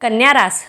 कन्या रास.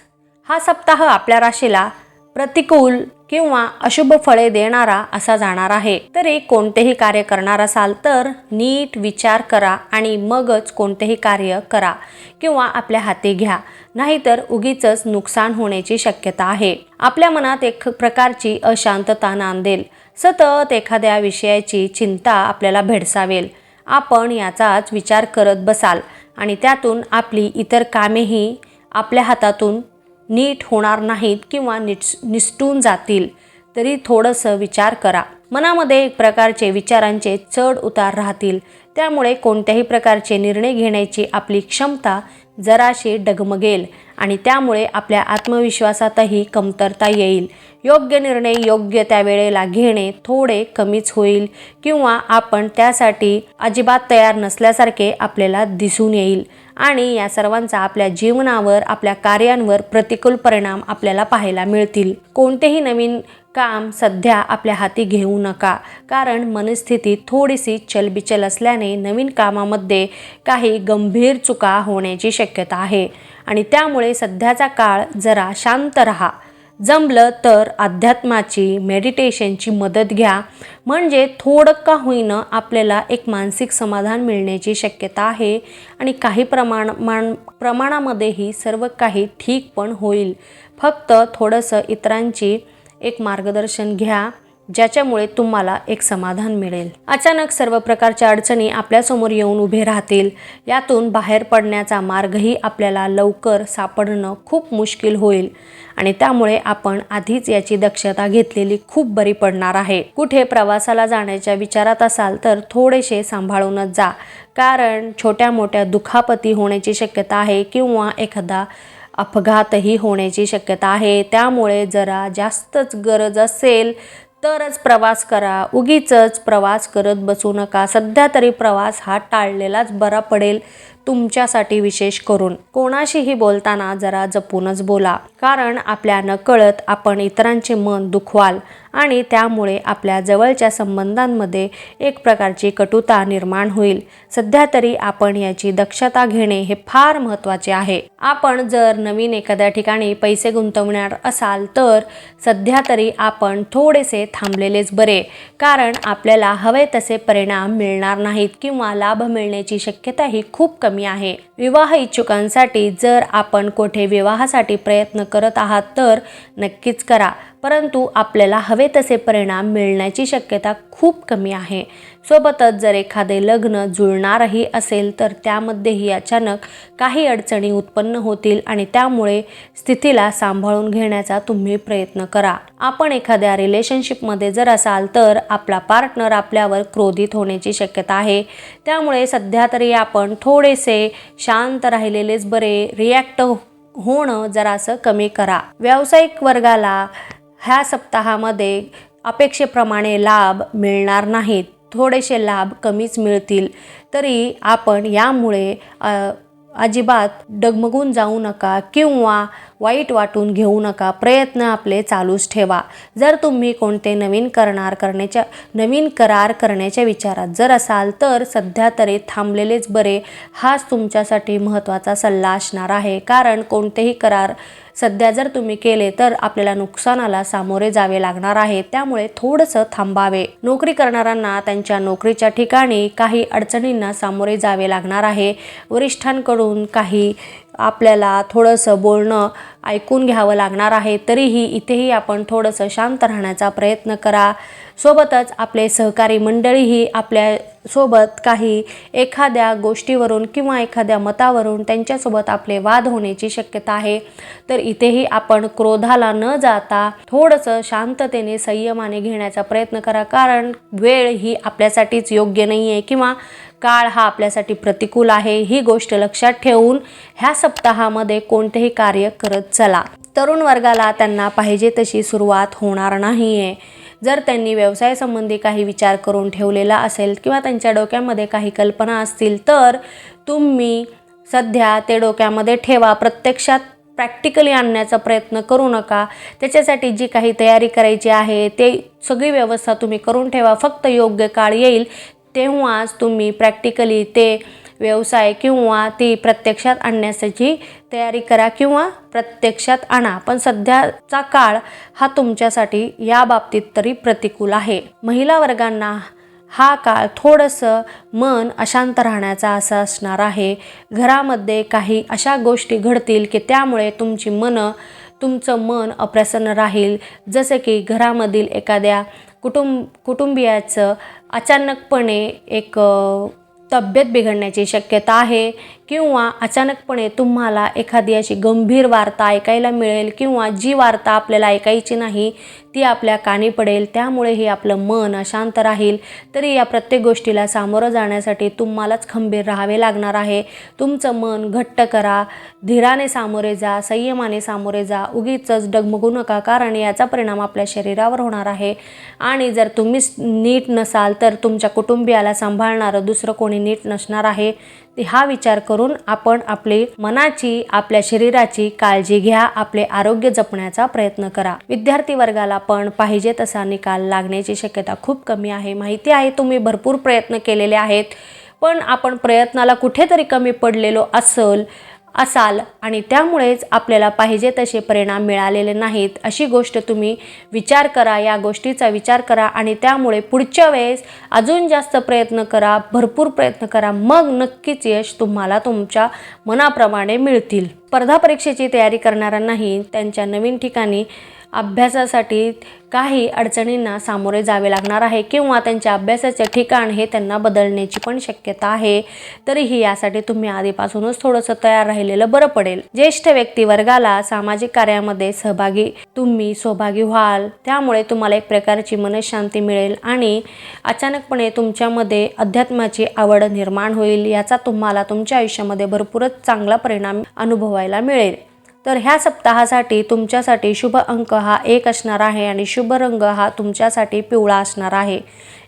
हा सप्ताह आपल्या राशीला प्रतिकूल किंवा अशुभ फळे देणारा असा जाणार आहे. तरी कोणतेही कार्य करणार असाल तर नीट विचार करा आणि मगच कोणतेही कार्य करा किंवा आपल्या हाती घ्या. नाहीतर उगीच नुकसान होण्याची शक्यता आहे. आपल्या मनात एक प्रकारची अशांतता नांदेल. सतत एखाद्या विषयाची चिंता आपल्याला भेडसावेल. आपण याचाच विचार करत बसाल आणि त्यातून आपली इतर कामेही आपल्या हातातून नीट होणार नाहीत किंवा निस निसटून जातील तरी थोडंसं विचार करा. मनामध्ये एक प्रकारचे विचारांचे चढ उतार राहतील. त्यामुळे कोणत्याही प्रकारचे निर्णय घेण्याची आपली क्षमता जराशी डगमगेल आणि त्यामुळे आपल्या आत्मविश्वासातही कमतरता येईल. योग्य निर्णय योग्य त्या वेळेला घेणे थोडे कमीच होईल किंवा आपण त्यासाठी अजिबात तयार नसल्यासारखे आपल्याला दिसून येईल. आणि या सर्वांचा आपल्या जीवनावर आपल्या कार्यांवर प्रतिकूल परिणाम आपल्याला पाहायला मिळतील. कोणतेही नवीन काम सध्या आपल्या हाती घेऊ नका. कारण मनस्थिती थोडीशी चलबिचल असल्याने नवीन कामामध्ये काही गंभीर चुका होण्याची शक्यता आहे. आणि त्यामुळे सध्याचा काळ जरा शांत राहा. जमलं तर अध्यात्माची मेडिटेशनची मदत घ्या. म्हणजे थोडं का होईनं आपल्याला एक मानसिक समाधान मिळण्याची शक्यता आहे आणि काही प्रमाण मान प्रमाणामध्येही सर्व काही ठीक पण होईल. फक्त थोडंसं इतरांची एक मार्गदर्शन घ्या. ज्याच्यामुळे तुम्हाला एक समाधान मिळेल. अचानक सर्व प्रकारच्या अडचणी आपल्यासमोर येऊन उभे राहतील. यातून बाहेर पडण्याचा मार्गही आपल्याला लवकर सापडणं खूप मुश्किल होईल. आणि त्यामुळे आपण आधीच याची दक्षता घेतलेली खूप बरी पडणार आहे. कुठे प्रवासाला जाण्याच्या विचारात असाल तर थोडेसे सांभाळूनच जा. कारण छोट्या मोठ्या दुखापती होण्याची शक्यता आहे किंवा एखादा अपघातही होण्याची शक्यता आहे. त्यामुळे जरा जास्तच गरज असेल तरच प्रवास करा उगीच प्रवास करत बसू नका. सध्या तरी प्रवास हा टाळलेलाच बरा पडेल. तुमच्यासाठी विशेष करून. कोणाशीही बोलताना जरा जपूनच बोला. कारण आपल्या नकळत आपण इतरांचे मन दुखवाल आणि त्यामुळे आपल्या जवळच्या संबंधांमध्ये एक प्रकारची कटुता निर्माण होईल. सध्या तरी आपण याची दक्षता घेणे हे फार महत्त्वाचे आहे. आपण जर नवीन एखाद्या ठिकाणी पैसे गुंतवणार असाल तर सध्या तरी आपण थोडेसे थांबलेलेच बरे. कारण आपल्याला हवे तसे परिणाम मिळणार नाहीत किंवा लाभ मिळण्याची शक्यताही खूप कमी कमी आहे. विवाह इच्छुकांसाठी जर आपण कोठे विवाहासाठी प्रयत्न करत आहात तर नक्कीच करा. परंतु आपल्याला हवे तसे परिणाम मिळण्याची शक्यता खूप कमी आहे. सोबतच जर एखादे लग्न जुळणारही असेल तर त्यामध्येही अचानक काही अडचणी उत्पन्न होतील आणि त्यामुळे स्थितीला सांभाळून घेण्याचा तुम्ही प्रयत्न करा. आपण एखाद्या रिलेशनशिपमध्ये जर असाल तर आपला पार्टनर आपल्यावर क्रोधित होण्याची शक्यता आहे. त्यामुळे सध्या तरी आपण थोडेसे शांत राहिलेलेच बरे रिॲक्ट होणं जरासं कमी करा. व्यावसायिक वर्गाला ह्या सप्ताहामध्ये अपेक्षेप्रमाणे लाभ मिळणार नाहीत. थोडेसे लाभ कमीच मिळतील. तरी आपण यामुळे अजिबात डगमगून जाऊ नका किंवा वाईट वाटून घेऊ नका. प्रयत्न आपले चालूच ठेवा. जर तुम्ही कोणते नवीन करणार करण्याच्या नवीन करार करण्याच्या विचारात जर असाल तर सध्या तरी थांबलेलेच बरे. हाच तुमच्यासाठी महत्त्वाचा सल्ला असणार आहे. कारण कोणतेही करार सध्या जर तुम्ही केले तर आपल्याला नुकसानाला सामोरे जावे लागणार आहे. त्यामुळे थोडंसं थांबावे. नोकरी करणाऱ्यांना त्यांच्या नोकरीच्या ठिकाणी काही अडचणींना सामोरे जावे लागणार आहे. वरिष्ठांकडून काही आपल्याला थोडंसं बोलणं ऐकून घ्यावं लागणार आहे. तरीही इथेही आपण थोडंसं शांत राहण्याचा प्रयत्न करा. सोबतच आपले सहकारी मंडळीही आपल्यासोबत काही एखाद्या गोष्टीवरून किंवा एखाद्या मतावरून त्यांच्यासोबत आपले वाद होण्याची शक्यता आहे. तर इथेही आपण क्रोधाला न जाता थोडंसं शांततेने संयमाने घेण्याचा प्रयत्न करा. कारण वेळ ही आपल्यासाठीच योग्य नाही आहे किंवा काळ हा आपल्यासाठी प्रतिकूल आहे. ही गोष्ट लक्षात ठेवून ह्या सप्ताहामध्ये कोणतेही कार्य करत चला. तरुण वर्गाला त्यांना पाहिजे तशी सुरुवात होणार नाही आहे जर त्यांनी व्यवसायासंबंधी काही विचार करून ठेवलेला असेल किंवा त्यांच्या डोक्यामध्ये काही कल्पना असतील तर तुम्ही सध्या ते डोक्यामध्ये ठेवा. प्रत्यक्षात प्रॅक्टिकली आणण्याचा प्रयत्न करू नका. त्याच्यासाठी जी काही तयारी करायची आहे ते सगळी व्यवस्था तुम्ही करून ठेवा. फक्त योग्य काळ येईल तेव्हाच तुम्ही प्रॅक्टिकली ते व्यवसाय किंवा ती प्रत्यक्षात आणण्यासाठी तयारी करा किंवा प्रत्यक्षात आणा. पण सध्याचा काळ हा तुमच्यासाठी या बाबतीत तरी प्रतिकूल आहे. महिला वर्गांना हा काळ थोडंसं मन अशांत राहण्याचा असं असणार आहे. घरामध्ये काही अशा गोष्टी घडतील की त्यामुळे तुमची मनं तुमचं मन अप्रसन्न राहील. जसे की घरामधील एखाद्या कुटुंब कुटुंबियाचं अचानकपणे एक तब्येत बिघडण्याची शक्यता आहे किंवा अचानकपणे तुम्हाला एखादी अशी गंभीर वार्ता ऐकायला मिळेल किंवा जी वार्ता आपल्याला ऐकायची नाही ती आपल्या कानी पडेल. त्यामुळेही आपलं मन अशांत राहील. तरी या प्रत्येक गोष्टीला सामोरं जाण्यासाठी तुम्हालाच खंबीर राहावे लागणार आहे. तुमचं मन घट्ट करा. धीराने सामोरे जा संयमाने सामोरे जा. उगीच डगमगू नका कारण याचा परिणाम आपल्या शरीरावर होणार आहे. आणि जर तुम्हीच नीट नसाल तर तुमच्या कुटुंबियाला सांभाळणारं दुसरं कोणी नीट नसणार आहे. हा विचार करून आपण आपली मनाची आपल्या शरीराची काळजी घ्या आपले आरोग्य जपण्याचा प्रयत्न करा. विद्यार्थी वर्गाला पण पाहिजे तसा निकाल लागण्याची शक्यता खूप कमी आहे. माहिती आहे तुम्ही भरपूर प्रयत्न केलेले आहेत. पण आपण प्रयत्नाला कुठेतरी कमी पडलेलो असल असाल आणि त्यामुळेच आपल्याला पाहिजे तसे परिणाम मिळालेले नाहीत अशी गोष्ट तुम्ही विचार करा या गोष्टीचा विचार करा आणि त्यामुळे पुढच्या वेळेस अजून जास्त प्रयत्न करा भरपूर प्रयत्न करा मग नक्कीच यश तुम्हाला तुमच्या मनाप्रमाणे मिळतील. स्पर्धा परीक्षेची तयारी करणाऱ्यांनाही त्यांच्या नवीन ठिकाणी अभ्यासासाठी काही अडचणींना सामोरे जावे लागणार आहे किंवा त्यांच्या अभ्यासाचे ठिकाण हे त्यांना बदलण्याची पण शक्यता आहे. तरीही यासाठी तुम्ही आधीपासूनच थोडंसं तयार राहिलेलं बरं पडेल. ज्येष्ठ व्यक्ती वर्गाला सामाजिक कार्यामध्ये सहभागी तुम्ही सहभागी व्हाल. त्यामुळे तुम्हाला एक प्रकारची मनशांती मिळेल आणि अचानकपणे तुमच्यामध्ये अध्यात्माची आवड निर्माण होईल. याचा तुम्हाला तुमच्या आयुष्यामध्ये भरपूरच चांगला परिणाम अनुभवायला मिळेल. तर ह्या सप्ताहासाठी तुमच्यासाठी शुभ अंक हा एक असणार आहे आणि शुभ रंग हा तुमच्यासाठी पिवळा असणार आहे.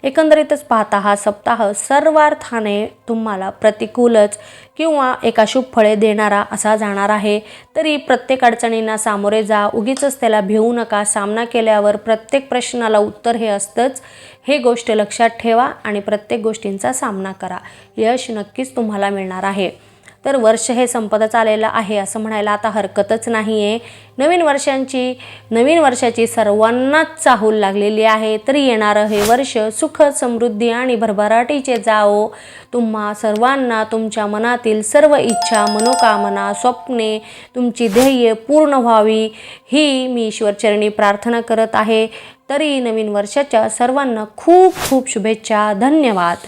एकंदरीतच पाहता हा सप्ताह सर्वार्थाने तुम्हाला प्रतिकूलच किंवा एका शुभ फळे देणारा असा जाणार आहे. तरी प्रत्येक अडचणींना सामोरे जा उगीच त्याला भिवू नका सामना केल्यावर प्रत्येक प्रश्नाला उत्तर हे असतंच. हे गोष्ट लक्षात ठेवा आणि प्रत्येक गोष्टींचा सामना करा. यश नक्कीच तुम्हाला मिळणार आहे. तर वर्ष हे संपतच आलेलं आहे असं म्हणायला आता हरकतच नाही आहे नवीन वर्षांची नवीन वर्षाची सर्वांनाच चाहूल लागलेली आहे. तरी येणारं हे वर्ष सुख समृद्धी आणि भरभराटीचे जाओ तुम्हा सर्वांना तुमच्या मनातील सर्व इच्छा मनोकामना स्वप्ने तुमची ध्येय पूर्ण व्हावी. ही मी ईश्वरचरणी प्रार्थना करत आहे. तरी नवीन वर्षाच्या सर्वांना खूप खूप शुभेच्छा. धन्यवाद.